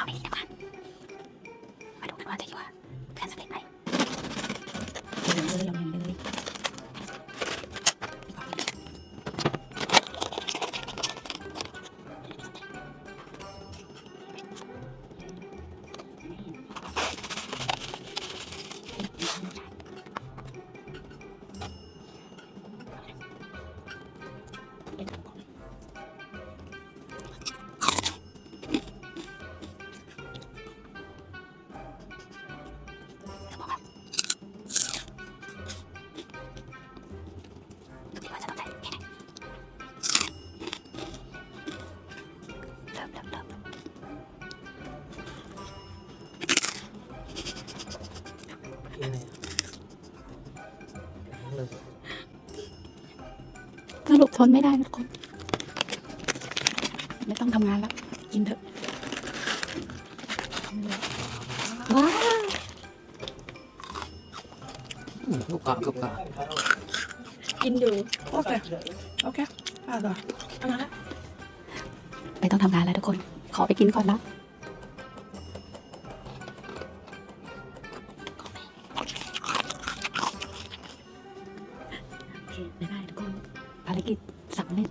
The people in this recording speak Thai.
าไม่ดีนะมัมาดูกันว่าจะอยู่ว่าแคนสเต็ปไหมเลยเลยยังเลย สรุปทนไม่ได้นะคน ไม่ต้องทำงานแล้ว กินเถอะว้าลูกกรอบลูกกรอบกินดูโอเค โอเคอะต่อเอาละไม่ต้องทำงานแล้วทุกคน ขอไปกินก่อนนะ โอเคบ๊ายบายทุกคน ภารกิจสำเร็จ